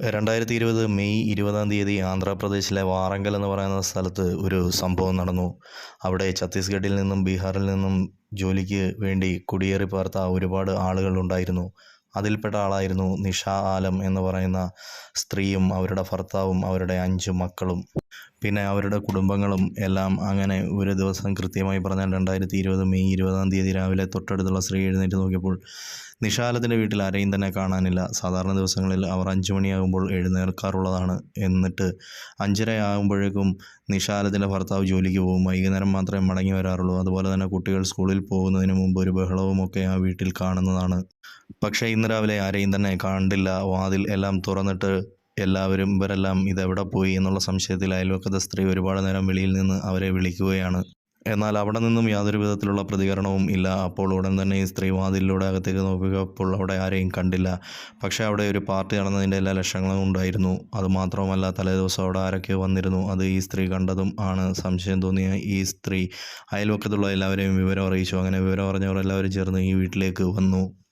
രണ്ടായിരത്തി ഇരുപത് മെയ് ഇരുപതാം തീയതി ആന്ധ്രാപ്രദേശിലെ വാറങ്കൽ എന്ന് പറയുന്ന സ്ഥലത്ത് ഒരു സംഭവം നടന്നു. അവിടെ ഛത്തീസ്ഗഡിൽ നിന്നും ബീഹാറിൽ നിന്നും ജോലിക്ക് വേണ്ടി കുടിയേറി പാർത്ത ഒരുപാട് ആളുകൾ ഉണ്ടായിരുന്നു. അതിൽപ്പെട്ട ആളായിരുന്നു നിഷ ആലം എന്ന് പറയുന്ന സ്ത്രീയും അവരുടെ ഭർത്താവും അവരുടെ അഞ്ച് മക്കളും. പിന്നെ അവരുടെ കുടുംബങ്ങളും എല്ലാം അങ്ങനെ ഒരു ദിവസം കൃത്യമായി പറഞ്ഞാൽ രണ്ടായിരത്തി ഇരുപത് മെയ് ഇരുപതാം തീയതി രാവിലെ തൊട്ടടുത്തുള്ള സ്ത്രീ എഴുന്നേറ്റ് നോക്കിയപ്പോൾ നിഷാലത്തിന്റെ വീട്ടിൽ ആരെയും തന്നെ കാണാനില്ല. സാധാരണ ദിവസങ്ങളിൽ അവർ അഞ്ച് മണിയാകുമ്പോൾ എഴുന്നേൽക്കാറുള്ളതാണ്. എന്നിട്ട് അഞ്ചര ആകുമ്പോഴേക്കും നിഷാലത്തിന്റെ ഭർത്താവ് ജോലിക്ക് പോകും. വൈകുന്നേരം മാത്രമേ മടങ്ങി വരാറുള്ളൂ. അതുപോലെ തന്നെ കുട്ടികൾ സ്കൂളിൽ പോകുന്നതിന് മുമ്പ് ഒരു ബഹളവുമൊക്കെ ആ വീട്ടിൽ കാണുന്നതാണ്. പക്ഷേ ഇന്ന് രാവിലെ ആരെയും തന്നെ കണ്ടില്ല. വാതിൽ എല്ലാം തുറന്നിട്ട് എല്ലാവരും ഇവരെല്ലാം ഇതെവിടെ പോയി എന്നുള്ള സംശയത്തിൽ അയൽവക്കത്തെ സ്ത്രീ ഒരുപാട് നേരം വെളിയിൽ നിന്ന് അവരെ വിളിക്കുകയാണ്. എന്നാൽ അവിടെ നിന്നും യാതൊരു വിധത്തിലുള്ള പ്രതികരണവും ഇല്ല. അപ്പോൾ ഉടൻ തന്നെ ഈ സ്ത്രീ വാതിലിലൂടെ അകത്തേക്ക് നോക്കിയപ്പോൾ അവിടെ ആരെയും കണ്ടില്ല. പക്ഷേ അവിടെ ഒരു പാർട്ടി നടന്നതിന്റെ എല്ലാ ലക്ഷണങ്ങളും ഉണ്ടായിരുന്നു. അതുമാത്രമല്ല തലേദിവസം അവിടെ ആരൊക്കെയോ വന്നിരുന്നു. അത് ഈ സ്ത്രീ കണ്ടതും ആണ് സംശയം തോന്നിയ ഈ സ്ത്രീ. അയൽവക്കത്തുള്ള എല്ലാവരെയും വിവരം അറിയിച്ചു. അങ്ങനെ വിവരം അറിഞ്ഞവർ എല്ലാവരും ചേർന്ന് ഈ വീട്ടിലേക്ക് വന്നു.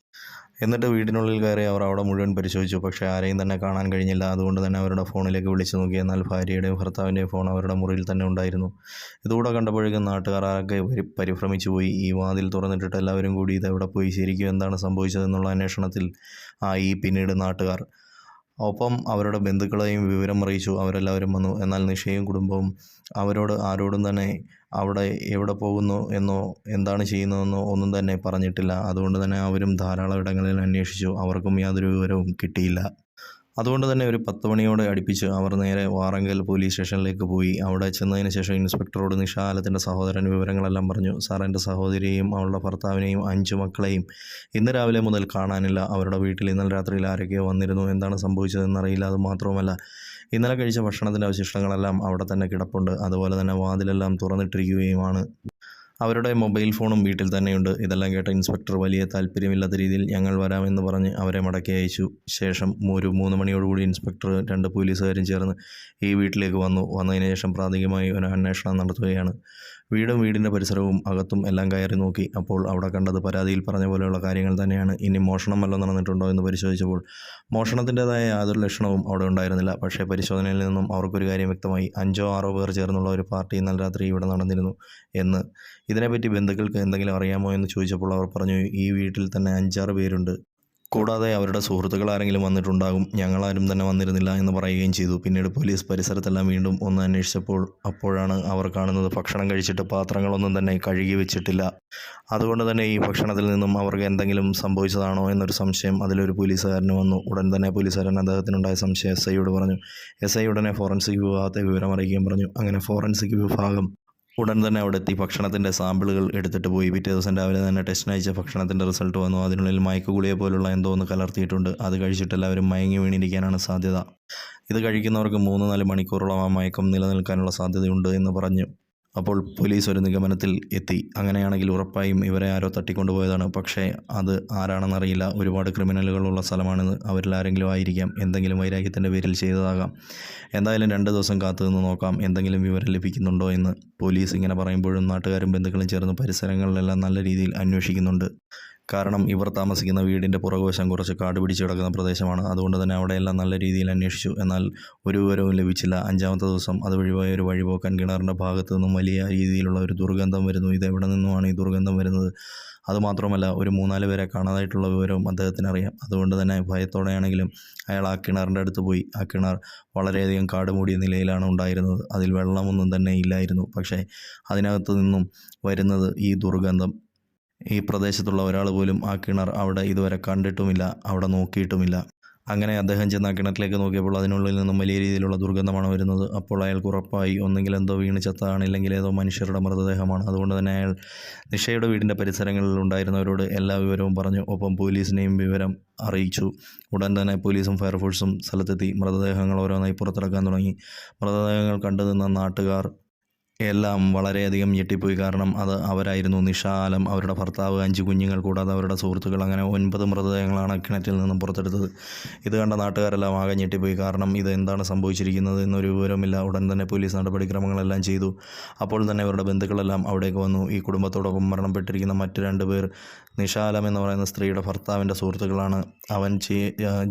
എന്നിട്ട് വീടിനുള്ളിൽ കയറി അവർ അവിടെ മുഴുവൻ പരിശോധിച്ചു. പക്ഷേ ആരെയും തന്നെ കാണാൻ കഴിഞ്ഞില്ല. അതുകൊണ്ട് തന്നെ അവരുടെ ഫോണിലേക്ക് വിളിച്ചു നോക്കി. എന്നാൽ ഭാര്യയുടെയും ഭർത്താവിന്റെയും ഫോൺ അവരുടെ മുറിയിൽ തന്നെ ഉണ്ടായിരുന്നു. ഇതുകൂടെ കണ്ടപ്പോഴേക്കും നാട്ടുകാർ ആകെ പരിഭ്രമിച്ചു പോയി. ഈ വാതിൽ തുറന്നിട്ടിട്ട് എല്ലാവരും കൂടി ഇതെവിടെ പോയി? ശരിക്കും എന്താണ് സംഭവിച്ചതെന്നുള്ള അന്വേഷണത്തിൽ ആയി പിന്നീട് നാട്ടുകാർ. ഒപ്പം അവരുടെ ബന്ധുക്കളെയും വിവരം അറിയിച്ചു. അവരെല്ലാവരും വന്നു. എന്നാൽ നിഷയും കുടുംബവും അവരോട് ആരോടും തന്നെ അവിടെ എവിടെ പോകുന്നു എന്നോ എന്താണ് ചെയ്യുന്നതെന്നോ ഒന്നും തന്നെ പറഞ്ഞിട്ടില്ല. അതുകൊണ്ട് തന്നെ അവരും ധാരാളം ഇടങ്ങളിൽ അന്വേഷിച്ചു. അവർക്കും യാതൊരു വിവരവും കിട്ടിയില്ല. അതുകൊണ്ട് തന്നെ ഒരു പത്ത് മണിയോടെ അടുപ്പിച്ച് അവർ നേരെ വാറങ്കൽ പോലീസ് സ്റ്റേഷനിലേക്ക് പോയി. അവിടെ ചെന്നതിന് ശേഷം ഇൻസ്പെക്ടറോട് നിഷാലത്തിന്റെ സഹോദരൻ വിവരങ്ങളെല്ലാം പറഞ്ഞു. സാർ എന്റെ സഹോദരിയെയും അവളുടെ ഭർത്താവിനെയും അഞ്ച് മക്കളെയും ഇന്ന് രാവിലെ മുതൽ കാണാനില്ല. അവരുടെ വീട്ടിൽ ഇന്നലെ രാത്രിയിൽ ആരൊക്കെയോ വന്നിരുന്നു. എന്താണ് സംഭവിച്ചതെന്ന് അറിയില്ല അത് മാത്രവുമല്ല ഇന്നലെ കഴിച്ച ഭക്ഷണത്തിന്റെ അവശിഷ്ടങ്ങളെല്ലാം അവിടെ തന്നെ കിടപ്പുണ്ട്. അതുപോലെ തന്നെ വാതിലെല്ലാം തുറന്നിട്ടിരിക്കുകയുമാണ്. അവരുടെ മൊബൈൽ ഫോണും വീട്ടിൽ തന്നെയുണ്ട്. ഇതെല്ലാം കേട്ട ഇൻസ്പെക്ടർ വലിയ താല്പര്യമില്ലാത്ത രീതിയിൽ ഞങ്ങൾ വരാമെന്ന് പറഞ്ഞ് അവരെ മടക്കി അയച്ചു. ശേഷം ഒരു മൂന്ന് മണിയോടുകൂടി ഇൻസ്പെക്ടർ രണ്ട് പോലീസുകാരും ചേർന്ന് ഈ വീട്ടിലേക്ക് വന്നു. വന്നതിന് ശേഷം പ്രാഥമികമായി ഒരു അന്വേഷണം നടത്തുകയാണ്. വീടും വീടിന്റെ പരിസരവും അകത്തും എല്ലാം കയറി നോക്കി. അപ്പോൾ അവിടെ കണ്ടത് പരാതിയിൽ പറഞ്ഞ പോലെയുള്ള കാര്യങ്ങൾ തന്നെയാണ്. ഇനി മോഷണം വല്ലതും നടന്നിട്ടുണ്ടോ എന്ന് പരിശോധിച്ചപ്പോൾ മോഷണത്തിന്റെതായ യാതൊരു ലക്ഷണവും അവിടെ ഉണ്ടായിരുന്നില്ല. പക്ഷേ പരിശോധനയിൽ നിന്നും അവർക്കൊരു കാര്യം വ്യക്തമായി. അഞ്ചോ ആറോ പേർ ചേർന്നുള്ള ഒരു പാർട്ടി ഇന്നലെ രാത്രി ഇവിടെ നടന്നിരുന്നു എന്ന്. ഇതിനെപ്പറ്റി ബന്ധുക്കൾക്ക് എന്തെങ്കിലും അറിയാമോ എന്ന് ചോദിച്ചപ്പോൾ അവർ പറഞ്ഞു ഈ വീട്ടിൽ തന്നെ അഞ്ചാറ് പേരുണ്ട്. കൂടാതെ അവരുടെ സുഹൃത്തുക്കൾ ആരെങ്കിലും വന്നിട്ടുണ്ടാകും ഞങ്ങളാരും തന്നെ വന്നിരുന്നില്ല എന്ന് പറയുകയും ചെയ്തു. പിന്നീട് പോലീസ് പരിസരത്തെല്ലാം വീണ്ടും ഒന്ന് അന്വേഷിച്ചപ്പോൾ അപ്പോഴാണ് അവർ കാണുന്നത് ഭക്ഷണം കഴിച്ചിട്ട് പാത്രങ്ങളൊന്നും തന്നെ കഴുകി വെച്ചിട്ടില്ല. അതുകൊണ്ട് തന്നെ ഈ ഭക്ഷണത്തിൽ നിന്നും അവർക്ക് എന്തെങ്കിലും സംഭവിച്ചതാണോ എന്നൊരു സംശയം അതിലൊരു പോലീസുകാരന് വന്നു. ഉടൻ തന്നെ പോലീസുകാരൻ അദ്ദേഹത്തിനുണ്ടായ സംശയം എസ് ഐയോട് പറഞ്ഞു. എസ് ഐ ഉടനെ ഫോറൻസിക് വിഭാഗത്തെ വിവരം അറിയിക്കുകയും പറഞ്ഞു. അങ്ങനെ ഫോറൻസിക് വിഭാഗം ഉടൻ തന്നെ അവിടെ എത്തി ഭക്ഷണത്തിന്റെ സാമ്പിളുകൾ എടുത്തിട്ട് പോയി. പിറ്റേ ദിവസം രാവിലെ തന്നെ ടെസ്റ്റിന് അയച്ച ഭക്ഷണത്തിന്റെ റിസൾട്ട് വന്നു. അതിനുള്ളിൽ മയക്കുകുളിയെ പോലുള്ള എന്തോ ഒന്ന് കലർത്തിയിട്ടുണ്ട്. അത് കഴിച്ചിട്ട് എല്ലാവരും മയങ്ങി വീണിരിക്കാനാണ് സാധ്യത. ഇത് കഴിക്കുന്നവർക്ക് മൂന്ന് നാല് മണിക്കൂറോളം ആ മയക്കം നിലനിൽക്കാനുള്ള സാധ്യതയുണ്ട് എന്ന് പറഞ്ഞു. അപ്പോൾ പോലീസ് ഒരു നിഗമനത്തിൽ എത്തി. അങ്ങനെയാണെങ്കിൽ ഉറപ്പായും ഇവരെ ആരോ തട്ടിക്കൊണ്ടുപോയതാണ്. പക്ഷേ അത് ആരാണെന്നറിയില്ല. ഒരുപാട് ക്രിമിനലുകളുള്ള സ്ഥലമാണെന്ന് അവരിൽ ആരെങ്കിലും ആയിരിക്കാം. എന്തെങ്കിലും വൈരാഗ്യത്തിന്റെ പേരിൽ ചെയ്തതാകാം. എന്തായാലും രണ്ട് ദിവസം കാത്തുനിന്ന് നോക്കാം. എന്തെങ്കിലും വിവരം ലഭിക്കുന്നുണ്ടോ എന്ന് പോലീസ് ഇങ്ങനെ പറയുമ്പോഴും നാട്ടുകാരും ബന്ധുക്കളും ചേർന്ന് പരിസരങ്ങളിലെല്ലാം നല്ല രീതിയിൽ അന്വേഷിക്കുന്നുണ്ട്. കാരണം ഇവർ താമസിക്കുന്ന വീടിന്റെ പുറകുവശം കുറച്ച് കാട് പിടിച്ച് കിടക്കുന്ന പ്രദേശമാണ്. അതുകൊണ്ട് തന്നെ അവിടെയെല്ലാം നല്ല രീതിയിൽ അന്വേഷിച്ചു. എന്നാൽ ഒരു വിവരവും ലഭിച്ചില്ല. അഞ്ചാമത്തെ ദിവസം അത് വഴിപോയ ഒരു വഴിപോക്കൻ കിണറിന്റെ ഭാഗത്തു നിന്നും വലിയ രീതിയിലുള്ള ഒരു ദുർഗന്ധം വരുന്നു. ഇത് എവിടെ നിന്നുമാണ് ഈ ദുർഗന്ധം വരുന്നത്? അതുമാത്രമല്ല ഒരു മൂന്നാൽ പേരെ കാണാതായിട്ടുള്ള വിവരവും അദ്ദേഹത്തിന് അറിയാം അതുകൊണ്ട് തന്നെ ഭയത്തോടെയാണെങ്കിലും അയാൾ ആ കിണറിന്റെ അടുത്ത് പോയി. ആ കിണർ വളരെയധികം കാട് മൂടിയ നിലയിലാണ് ഉണ്ടായിരുന്നത്. അതിൽ വെള്ളമൊന്നും തന്നെ ഇല്ലായിരുന്നു. പക്ഷേ അതിനകത്ത് നിന്നും വരുന്നത് ഈ ദുർഗന്ധം. ഈ പ്രദേശത്തുള്ള ഒരാൾ പോലും ആ കിണർ അവിടെ ഇതുവരെ കണ്ടിട്ടുമില്ല അവിടെ നോക്കിയിട്ടുമില്ല. അങ്ങനെ അദ്ദേഹം ചെന്ന് ആ കിണറ്റിലേക്ക് നോക്കിയപ്പോൾ അതിനുള്ളിൽ നിന്നും വലിയ രീതിയിലുള്ള ദുർഗന്ധമാണ് വരുന്നത്. അപ്പോൾ അയാൾക്ക് ഉറപ്പായി ഒന്നെങ്കിൽ എന്തോ വീണ് ചത്താണ് ഇല്ലെങ്കിൽ ഏതോ മനുഷ്യരുടെ മൃതദേഹമാണ്. അതുകൊണ്ട് തന്നെ അയാൾ നിഷയുടെ വീടിന്റെ പരിസരങ്ങളിൽ ഉണ്ടായിരുന്നവരോട് എല്ലാ വിവരവും പറഞ്ഞു. ഒപ്പം പോലീസിനെയും വിവരം അറിയിച്ചു. ഉടൻ തന്നെ പോലീസും ഫയർഫോഴ്സും സ്ഥലത്തെത്തി. മൃതദേഹങ്ങൾ ഓരോന്നായി പുറത്തിറക്കാൻ തുടങ്ങി. മൃതദേഹങ്ങൾ കണ്ടു നിന്ന നാട്ടുകാർ എല്ലാം വളരെയധികം ഞെട്ടിപ്പോയി. കാരണം അത് അവരായിരുന്നു നിഷാലം അവരുടെ ഭർത്താവ് അഞ്ച് കുഞ്ഞുങ്ങൾ കൂടാതെ അവരുടെ സുഹൃത്തുക്കൾ അങ്ങനെ ഒൻപത് മൃതദേഹങ്ങളാണ് കിണറ്റിൽ നിന്നും പുറത്തെടുത്തത്. ഇത് കണ്ട നാട്ടുകാരെല്ലാം ആകെ ഞെട്ടിപ്പോയി. കാരണം ഇത് എന്താണ് സംഭവിച്ചിരിക്കുന്നത് എന്നൊരു വിവരമില്ല ഉടൻ തന്നെ പോലീസ് നടപടിക്രമങ്ങളെല്ലാം ചെയ്തു. അപ്പോൾ തന്നെ അവരുടെ ബന്ധുക്കളെല്ലാം അവിടേക്ക് വന്നു. ഈ കുടുംബത്തോടൊപ്പം മരണപ്പെട്ടിരിക്കുന്ന മറ്റ് രണ്ട് പേർ നിഷാലം എന്ന് പറയുന്ന സ്ത്രീയുടെ ഭർത്താവിന്റെ സുഹൃത്തുക്കളാണ്. അവൻ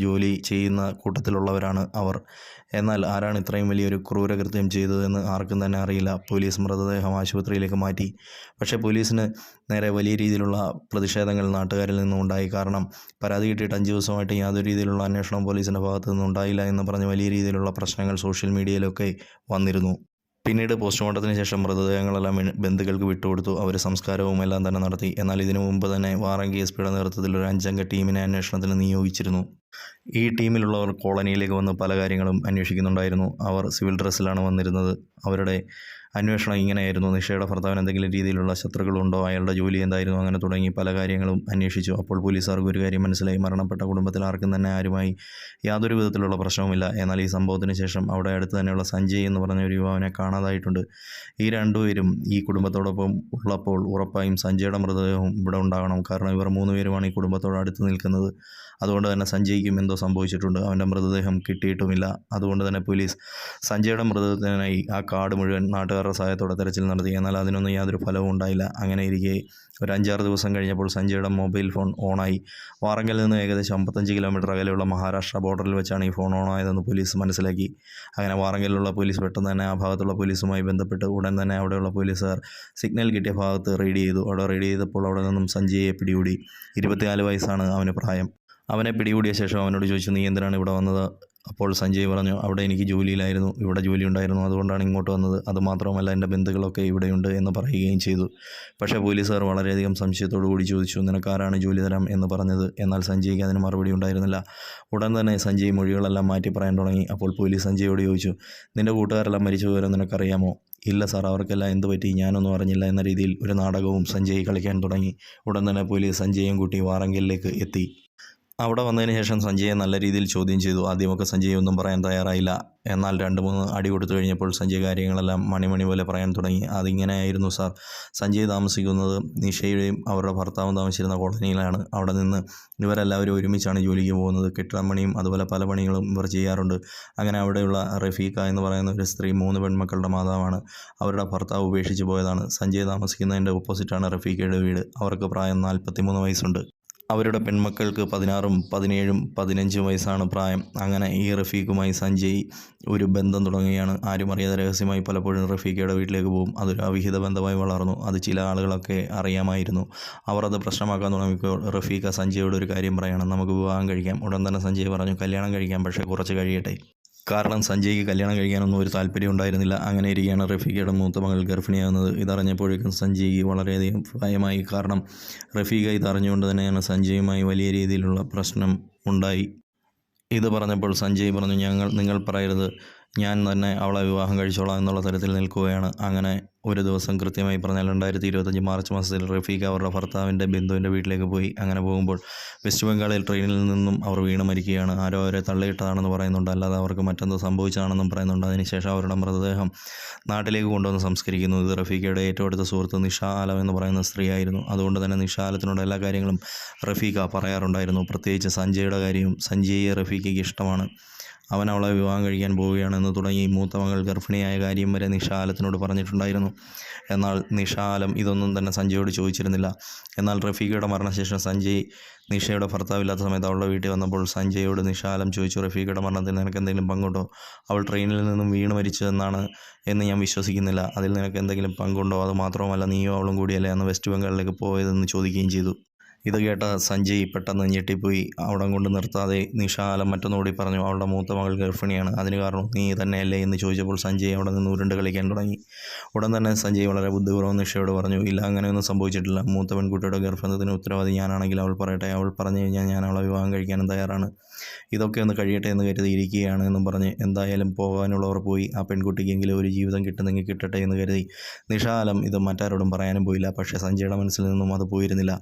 ജോലി ചെയ്യുന്ന കൂട്ടത്തിലുള്ളവരാണ് അവർ. എന്നാൽ ആരാണ് ഇത്രയും വലിയൊരു ക്രൂരകൃത്യം ചെയ്തതെന്ന് ആർക്കും തന്നെ അറിയില്ല. പോലീസ് മൃതദേഹം ആശുപത്രിയിലേക്ക് മാറ്റി. പക്ഷേ പോലീസിന് നേരെ വലിയ രീതിയിലുള്ള പ്രതിഷേധങ്ങൾ നാട്ടുകാരിൽ നിന്നും ഉണ്ടായി കാരണം പരാതി കിട്ടിയിട്ട് അഞ്ച് ദിവസമായിട്ട് യാതൊരു രീതിയിലുള്ള അന്വേഷണം പോലീസിന്റെ ഭാഗത്തു നിന്നും ഉണ്ടായില്ല എന്ന് പറഞ്ഞ് വലിയ രീതിയിലുള്ള പ്രശ്നങ്ങൾ സോഷ്യൽ മീഡിയയിലൊക്കെ വന്നിരുന്നു. പിന്നീട് പോസ്റ്റ്മോർട്ടത്തിന് ശേഷം മൃതദേഹങ്ങളെല്ലാം ബന്ധുക്കൾക്ക് വിട്ടുകൊടുത്തു. അവർ സംസ്കാരവും എല്ലാം തന്നെ നടത്തി. എന്നാൽ ഇതിനു മുമ്പ് തന്നെ വാറങ്കി എസ് പിയുടെ നേതൃത്വത്തിൽ ഒരു അഞ്ചംഗ ടീമിനെ അന്വേഷണത്തിന് നിയോഗിച്ചിരുന്നു. ഈ ടീമിലുള്ളവർ കോളനിയിലേക്ക് വന്ന് പല കാര്യങ്ങളും അന്വേഷിക്കുന്നുണ്ടായിരുന്നു. അവർ സിവിൽ ഡ്രസ്സിലാണ് വന്നിരുന്നത്. അവരുടെ അന്വേഷണം ഇങ്ങനെയായിരുന്നു. നിഷയുടെ ഭർത്താവിന് എന്തെങ്കിലും രീതിയിലുള്ള ശത്രുക്കളുണ്ടോ? അയാളുടെ ജോലി എന്തായിരുന്നു? അങ്ങനെ തുടങ്ങി പല കാര്യങ്ങളും അന്വേഷിച്ചു. അപ്പോൾ പോലീസുകാർക്ക് ഒരു കാര്യം മനസ്സിലായി. മരണപ്പെട്ട കുടുംബത്തിൽ ആർക്കും തന്നെ ആരുമായി യാതൊരു വിധത്തിലുള്ള പ്രശ്നവുമില്ല. എന്നാൽ ഈ സംഭവത്തിന് ശേഷം അവിടെ അടുത്ത് തന്നെയുള്ള സഞ്ജയ് എന്ന് പറഞ്ഞ ഒരു യുവാവിനെ കാണാതായിട്ടുണ്ട്. ഈ രണ്ടുപേരും ഈ കുടുംബത്തോടൊപ്പം ഉള്ളപ്പോൾ ഉറപ്പായും സഞ്ജയുടെ മൃതദേഹവും ഇവിടെ ഉണ്ടാകണം. കാരണം ഇവർ മൂന്നുപേരുമാണ് ഈ കുടുംബത്തോട് അടുത്ത് നിൽക്കുന്നത്. അതുകൊണ്ട് തന്നെ സഞ്ജയ്ക്കും എന്തോ സംഭവിച്ചിട്ടുണ്ട്. അവന്റെ മൃതദേഹം കിട്ടിയിട്ടുമില്ല. അതുകൊണ്ട് തന്നെ പോലീസ് സഞ്ജയുടെ മൃതദേഹത്തിനായി ആ കാട് മുഴുവൻ നാട്ടുകാരുടെ സഹായത്തോടെ തെരച്ചിൽ നടത്തി. എന്നാൽ അതിനൊന്നും യാതൊരു ഫലവും ഉണ്ടായില്ല. അങ്ങനെ ഇരിക്കെ ഒരു അഞ്ചാറ് ദിവസം കഴിഞ്ഞപ്പോൾ സഞ്ജയുടെ മൊബൈൽ ഫോൺ ഓണായി. വാറങ്കലിൽ നിന്ന് ഏകദേശം അമ്പത്തഞ്ച് കിലോമീറ്റർ അകലെയുള്ള മഹാരാഷ്ട്ര ബോർഡറിൽ വെച്ചാണ് ഈ ഫോൺ ഓണായതെന്ന് പോലീസ് മനസ്സിലാക്കി. അങ്ങനെ വാറങ്കലിലുള്ള പോലീസ് പെട്ടെന്ന് തന്നെ ആ ഭാഗത്തുള്ള പോലീസുമായി ബന്ധപ്പെട്ട് ഉടൻ തന്നെ അവിടെയുള്ള പോലീസുകാർ സിഗ്നൽ കിട്ടിയ ഭാഗത്ത് റെയ്ഡ് ചെയ്തു. അവിടെ റെയ്ഡ് ചെയ്തപ്പോൾ അവിടെ നിന്നും സഞ്ജയെ പിടികൂടി. ഇരുപത്തിനാല് വയസ്സാണ് അവന് പ്രായം. അവനെ പിടികൂടിയ ശേഷം അവനോട് ചോദിച്ചു നീ എന്തിനാണ് ഇവിടെ വന്നത്? അപ്പോൾ സഞ്ജയ് പറഞ്ഞു അവിടെ എനിക്ക് ജോലിയിലായിരുന്നു ഇവിടെ ജോലി ഉണ്ടായിരുന്നു അതുകൊണ്ടാണ് ഇങ്ങോട്ട് വന്നത്. അതുമാത്രമല്ല എന്റെ ബന്ധുക്കളൊക്കെ ഇവിടെയുണ്ട് എന്ന് പറയുകയും ചെയ്തു. പക്ഷേ പോലീസുകാർ വളരെയധികം സംശയത്തോടു കൂടി ചോദിച്ചു നിനക്കാരാണ് ജോലി തരാം എന്ന് പറഞ്ഞത്? എന്നാൽ സഞ്ജയ്ക്ക് അതിന് മറുപടി ഉണ്ടായിരുന്നില്ല. ഉടൻ തന്നെ സഞ്ജയ് മൊഴികളെല്ലാം മാറ്റി പറയാൻ തുടങ്ങി. അപ്പോൾ പോലീസ് സഞ്ജയോട് ചോദിച്ചു നിന്റെ കൂട്ടുകാരെല്ലാം മരിച്ചു വിവരം നിനക്കറിയാമോ? ഇല്ല സാർ അവർക്കെല്ലാം എന്ത് പറ്റി? ഞാനൊന്നും അറിഞ്ഞില്ല എന്ന രീതിയിൽ ഒരു നാടകവും സഞ്ജയ് കളിക്കാൻ തുടങ്ങി. ഉടൻ തന്നെ പോലീസ് സഞ്ജയും കൂട്ടി വാറങ്കലിലേക്ക് എത്തി. അവിടെ വന്നതിന് ശേഷം സഞ്ജയെ നല്ല രീതിയിൽ ചോദ്യം ചെയ്തു. ആദ്യമൊക്കെ സഞ്ജയ് ഒന്നും പറയാൻ തയ്യാറായില്ല. എന്നാൽ രണ്ട് മൂന്ന് അടി കൊടുത്തു കഴിഞ്ഞപ്പോൾ സഞ്ജയ് കാര്യങ്ങളെല്ലാം മണിമണി പോലെ പറയാൻ തുടങ്ങി. അതിങ്ങനെയായിരുന്നു സാർ. സഞ്ജയ് താമസിക്കുന്നത് നിഷയുടെയും അവരുടെ ഭർത്താവും താമസിച്ചിരുന്ന കോളനിയിലാണ്. അവിടെ നിന്ന് ഇവരെല്ലാവരും ഒരുമിച്ചാണ് ജോലിക്ക് പോകുന്നത്. കെട്ടിടം പണിയും അതുപോലെ പല പണികളും ഇവർ ചെയ്യാറുണ്ട്. അങ്ങനെ അവിടെയുള്ള റഫീഖ എന്ന് പറയുന്ന ഒരു സ്ത്രീ മൂന്ന് പെൺമക്കളുടെ മാതാവാണ് അവരുടെ ഭർത്താവ് ഉപേക്ഷിച്ച് പോയതാണ്. സഞ്ജയ് താമസിക്കുന്നതിന്റെ ഓപ്പോസിറ്റാണ് റഫീഖയുടെ വീട്. അവർക്ക് പ്രായം നാൽപ്പത്തിമൂന്ന് വയസ്സുണ്ട്. അവരുടെ പെൺമക്കൾക്ക് പതിനാറും പതിനേഴും പതിനഞ്ചും വയസ്സാണ് പ്രായം. അങ്ങനെ ഈ റഫീഖുമായി സഞ്ജയ് ഒരു ബന്ധം തുടങ്ങുകയാണ്. ആരും അറിയാതെ രഹസ്യമായി പലപ്പോഴും റഫീഖയുടെ വീട്ടിലേക്ക് പോകും. അതൊരു അവിഹിത ബന്ധമായി വളർന്നു. അത് ചില ആളുകളൊക്കെ അറിയാമായിരുന്നു. അവർ അത് പ്രശ്നമാക്കാൻ തുടങ്ങിയപ്പോൾ റഫീഖ സഞ്ജയോട് ഒരു കാര്യം പറയണം. നമുക്ക് വിവാഹം കഴിക്കാം. ഉടൻ തന്നെ സഞ്ജയ് പറഞ്ഞു കല്യാണം കഴിക്കാം പക്ഷേ കുറച്ച് കഴിയട്ടെ. കാരണം സഞ്ജയ്ക്ക് കല്യാണം കഴിക്കാനൊന്നും ഒരു താല്പര്യം ഉണ്ടായിരുന്നില്ല. അങ്ങനെ ഇരിക്കുകയാണ് റഫീഖയുടെ മൂത്ത മകൾ ഗർഭിണിയാകുന്നത്. ഇതറിഞ്ഞപ്പോഴേക്കും സഞ്ജയ്ക്ക് വളരെയധികം ഭയമായി. കാരണം റഫീഖ ഇതറിഞ്ഞുകൊണ്ട് തന്നെയാണ് സഞ്ജയുമായി വലിയ രീതിയിലുള്ള പ്രശ്നം ഉണ്ടായി. ഇത് പറഞ്ഞപ്പോൾ സഞ്ജയ് പറഞ്ഞു ഞങ്ങൾ നിങ്ങൾ പറയരുത്. ഞാൻ തന്നെ അവളെ വിവാഹം കഴിച്ചോളാം എന്നുള്ള തരത്തിൽ നിൽക്കുകയാണ്. അങ്ങനെ ഒരു ദിവസം കൃത്യമായി പറഞ്ഞാൽ രണ്ടായിരത്തി ഇരുപത്തഞ്ച് മാർച്ച് മാസത്തിൽ റഫീഖ് അവരുടെ ഭർത്താവിന്റെ ബന്ധുവിന്റെ വീട്ടിലേക്ക് പോയി. അങ്ങനെ പോകുമ്പോൾ വെസ്റ്റ് ബംഗാളിൽ ട്രെയിനിൽ നിന്നും അവർ വീണ് മരിക്കുകയാണ്. ആരോ അവരെ തള്ളിയിട്ടതാണെന്ന് പറയുന്നുണ്ട്. അല്ലാതെ അവർക്ക് മറ്റെന്തോ സംഭവിച്ചതാണെന്നും പറയുന്നുണ്ട്. അതിനുശേഷം അവരുടെ മൃതദേഹം നാട്ടിലേക്ക് കൊണ്ടുവന്ന് സംസ്കരിക്കുന്നു. ഇത് റഫീഖയുടെ ഏറ്റവും അടുത്ത സുഹൃത്ത് നിഷ ആലം എന്ന് പറയുന്ന സ്ത്രീയായിരുന്നു. അതുകൊണ്ട് തന്നെ നിഷ ആലത്തിനോട് എല്ലാ കാര്യങ്ങളും റഫീഖ പറയാറുണ്ടായിരുന്നു. പ്രത്യേകിച്ച് സഞ്ജയുടെ കാര്യവും സഞ്ജയെ റഫീഖയ്ക്ക് ഇഷ്ടമാണ്. അവൻ അവളെ വിവാഹം കഴിക്കാൻ പോവുകയാണെന്ന് തുടങ്ങി മൂത്ത മകൾ ഗർഭിണിയായ കാര്യം വരെ നിഷാലത്തിനോട് പറഞ്ഞിട്ടുണ്ടായിരുന്നു. എന്നാൽ നിഷാലം ഇതൊന്നും തന്നെ സഞ്ജയോട് ചോദിച്ചിരുന്നില്ല. എന്നാൽ റഫീഖയുടെ മരണശേഷം സഞ്ജയ് നിഷയുടെ ഭർത്താവില്ലാത്ത സമയത്ത് അവളുടെ വീട്ടിൽ വന്നപ്പോൾ സഞ്ജയോട് നിഷാലം ചോദിച്ചു റഫീഖയുടെ മരണത്തിൽ നിനക്ക് എന്തെങ്കിലും പങ്കുണ്ടോ? അവൾ ട്രെയിനിൽ നിന്നും വീണ് മരിച്ചതെന്നാണ് എന്ന് ഞാൻ വിശ്വസിക്കുന്നില്ല. അതിൽ നിനക്ക് എന്തെങ്കിലും പങ്കുണ്ടോ? അത് മാത്രവുമല്ല നീയോ അവളും കൂടിയല്ലേ അന്ന് വെസ്റ്റ് ബംഗാളിലേക്ക് പോയതെന്ന് ചോദിക്കുകയും ചെയ്തു. ഇത് കേട്ട സഞ്ജയ് പെട്ടെന്ന് ഞെട്ടിപ്പോയി. അവിടെ കൊണ്ട് നിർത്താതെ നിഷാലം മറ്റൊന്നുകൂടി പറഞ്ഞു അവളുടെ മൂത്ത മകൾ ഗർഭിണിയാണ്. അതിന് കാരണം നീ തന്നെയല്ലേ? എന്ന് ചോദിച്ചപ്പോൾ സഞ്ജയ് അവിടെ നിന്ന് ഉരുണ്ട് കളിക്കാൻ തുടങ്ങി. ഉടൻ തന്നെ സഞ്ജയ് വളരെ ബുദ്ധിപൂർവം നിഷയോട് പറഞ്ഞു ഇല്ല അങ്ങനെയൊന്നും സംഭവിച്ചിട്ടില്ല. മൂത്ത പെൺകുട്ടിയുടെ ഗർഭത്തിന് ഉത്തരവാദി ഞാനാണെങ്കിൽ അവൾ പറയട്ടെ. അവൾ പറഞ്ഞു കഴിഞ്ഞാൽ ഞാൻ അവളെ വിവാഹം കഴിക്കാനും തയ്യാറാണ്. ഇതൊക്കെ ഒന്ന് കഴിയട്ടെ എന്ന് കരുതി ഇരിക്കുകയാണ് എന്നും പറഞ്ഞ് എന്തായാലും പോകാനുള്ളവർ പോയി. ആ പെൺകുട്ടിക്കെങ്കിലും ഒരു ജീവിതം കിട്ടുന്നെങ്കിൽ കിട്ടട്ടെ എന്ന് കരുതി. നിഷാലം ഇത് മറ്റാരോടും പറയാനും പോയില്ല. പക്ഷേ സഞ്ജയുടെ മനസ്സിൽ നിന്നും അത് പോയിരുന്നില്ല.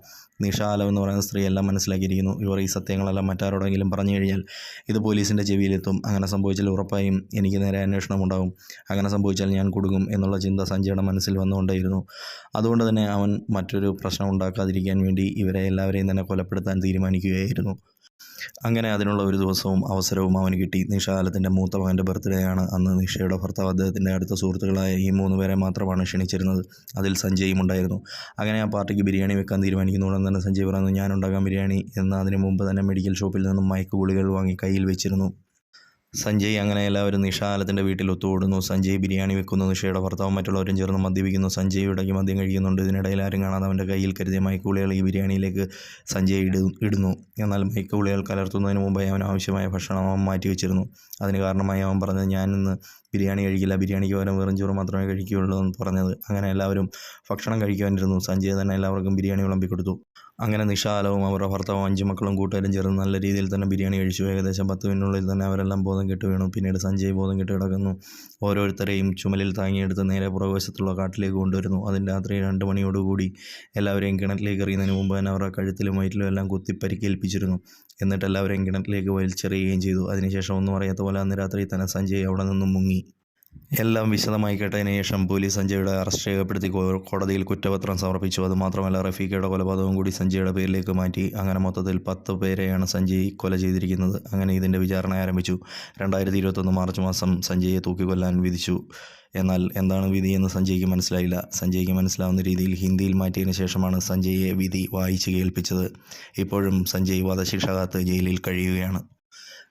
നിഷാലം എന്ന് പറയുന്ന സ്ത്രീയെല്ലാം മനസ്സിലാക്കിയിരിക്കുന്നു. ഇവർ ഈ സത്യങ്ങളെല്ലാം മറ്റാരോടെങ്കിലും പറഞ്ഞു കഴിഞ്ഞാൽ ഇത് പോലീസിന്റെ ചെവിയിലെത്തും അങ്ങനെ സംഭവിച്ചാൽ ഉറപ്പായും എനിക്ക് നേരെ അന്വേഷണം ഉണ്ടാകും. അങ്ങനെ സംഭവിച്ചാൽ ഞാൻ കൊടുക്കും എന്നുള്ള ചിന്ത സഞ്ജയുടെ മനസ്സിൽ വന്നുകൊണ്ടേയിരുന്നു. അതുകൊണ്ട് തന്നെ അവൻ മറ്റൊരു പ്രശ്നം ഉണ്ടാക്കാതിരിക്കാൻ വേണ്ടി ഇവരെ എല്ലാവരെയും തന്നെ കൊലപ്പെടുത്താൻ തീരുമാനിക്കുകയായിരുന്നു. അങ്ങനെ അതിനുള്ള ഒരു ദിവസവും അവസരവും അവന് കിട്ടി. നിഷാലത്തിന്റെ മൂത്ത മകന്റെ ബർത്ത്ഡേ ആണ്. അന്ന് നിഷയുടെ ഭർത്താവ് അദ്ദേഹത്തിന്റെ അടുത്ത സുഹൃത്തുക്കളായ ഈ മൂന്ന് പേരെ മാത്രമാണ് ക്ഷണിച്ചിരുന്നത്. അതിൽ സഞ്ജയും ഉണ്ടായിരുന്നു. അങ്ങനെ ആ പാർട്ടിക്ക് ബിരിയാണി വെക്കാൻ തീരുമാനിക്കുന്ന. ഉടൻ തന്നെ സഞ്ജയ് പറഞ്ഞു ഞാൻ ഉണ്ടാക്കാം ബിരിയാണി എന്ന് അതിനു മുമ്പ് തന്നെ മെഡിക്കൽ ഷോപ്പിൽ നിന്നും മയക്ക് ഗുളികൾ വാങ്ങി കയ്യിൽ വെച്ചിരുന്നു. സഞ്ജയ് അങ്ങനെ എല്ലാവരും നിഷാലത്തിന്റെ വീട്ടിൽ ഒത്തുകൂടുന്നു. സഞ്ജയ് ബിരിയാണി വെക്കുന്നു. നിഷയുടെ ഭർത്താവും മറ്റുള്ളവരും ചേർന്ന് മദ്യപിക്കുന്നു. സഞ്ജയ് ഇടയ്ക്ക് മദ്യം കഴിക്കുന്നുണ്ട്. ഇതിനിടയിൽ ആരും കാണാതെ അവന്റെ കയ്യിൽ കരുതിയ മൈക്കൂളികൾ ഈ ബിരിയാണിയിലേക്ക് സഞ്ജയ് ഇട ഇടുന്നു. എന്നാൽ മൈക്കൂളികൾ കലർത്തുന്നതിന് മുമ്പേ അവൻ ആവശ്യമായ ഭക്ഷണം അവൻ മാറ്റി വെച്ചിരുന്നു അതിന് കാരണമായി അവൻ പറഞ്ഞത് ഞാൻ ഇന്ന് ബിരിയാണി കഴിക്കില്ല ബിരിയാണിക്ക് പകരം വെറും ചോറ് മാത്രമേ കഴിക്കുകയുള്ളൂ എന്ന് പറഞ്ഞത്. അങ്ങനെ എല്ലാവരും ഭക്ഷണം കഴിക്കുവാനിരുന്നു. സഞ്ജയ് തന്നെ എല്ലാവർക്കും ബിരിയാണി വിളമ്പി കൊടുത്തു. അങ്ങനെ നിഷാലവും അവരുടെ ഭർത്താവും അഞ്ച് മക്കളും കൂട്ടുകാരും ചേർന്ന് നല്ല രീതിയിൽ തന്നെ ബിരിയാണി കഴിച്ചു. ഏകദേശം പത്ത് മിനിറ്റിനുള്ളിൽ തന്നെ അവരെല്ലാം ബോധം കെട്ട് വീണു. പിന്നീട് സഞ്ജയ് ബോധം കെട്ട് കിടക്കുന്നു. ഓരോരുത്തരെയും ചുമലിൽ താങ്ങിയെടുത്ത് നേരെ പുറകുവശത്തുള്ള കാട്ടിലേക്ക് കൊണ്ടുവരുന്നു. അതിന് രാത്രി രണ്ട് മണിയോടുകൂടി എല്ലാവരെയും കിണറ്റിലേക്ക് എറിയുന്നതിന് മുമ്പ് തന്നെ അവരുടെ കഴുത്തിലും വയറ്റിലും എല്ലാം കുത്തി പരിക്കേൽപ്പിച്ചിരുന്നു എന്നിട്ട് എല്ലാവരെയും കിണറ്റിലേക്ക് വലിച്ചെറിയുകയും ചെയ്തു. അതിനുശേഷം ഒന്നും അറിയാത്ത പോലെ അന്ന് രാത്രി തന്നെ സഞ്ജയ് അവിടെ നിന്നും മുങ്ങി. എല്ലാം വിശദമായി കേട്ടതിന് ശേഷം പോലീസ് സഞ്ജയുടെ അറസ്റ്റ് രേഖപ്പെടുത്തി കോടതിയിൽ കുറ്റപത്രം സമർപ്പിച്ചു. അതുമാത്രമല്ല റഫീഖയുടെ കൊലപാതകം കൂടി സഞ്ജയുടെ പേരിലേക്ക് മാറ്റി. അങ്ങനെ മൊത്തത്തിൽ പത്ത് പേരെയാണ് സഞ്ജയ് കൊല ചെയ്തിരിക്കുന്നത്. അങ്ങനെ ഇതിന്റെ വിചാരണ ആരംഭിച്ചു. രണ്ടായിരത്തി ഇരുപത്തൊന്ന് മാർച്ച് മാസം സഞ്ജയെ തൂക്കിക്കൊല്ലാൻ വിധിച്ചു. എന്നാൽ എന്താണ് വിധി എന്ന് സഞ്ജയ്ക്ക് മനസ്സിലായില്ല. സഞ്ജയ്ക്ക് മനസ്സിലാവുന്ന രീതിയിൽ ഹിന്ദിയിൽ മാറ്റിയതിന് ശേഷമാണ് സഞ്ജയെ വിധി വായിച്ച് കേൾപ്പിച്ചത്. ഇപ്പോഴും സഞ്ജയ് വധശിക്ഷ കാത്ത് ജയിലിൽ കഴിയുകയാണ്.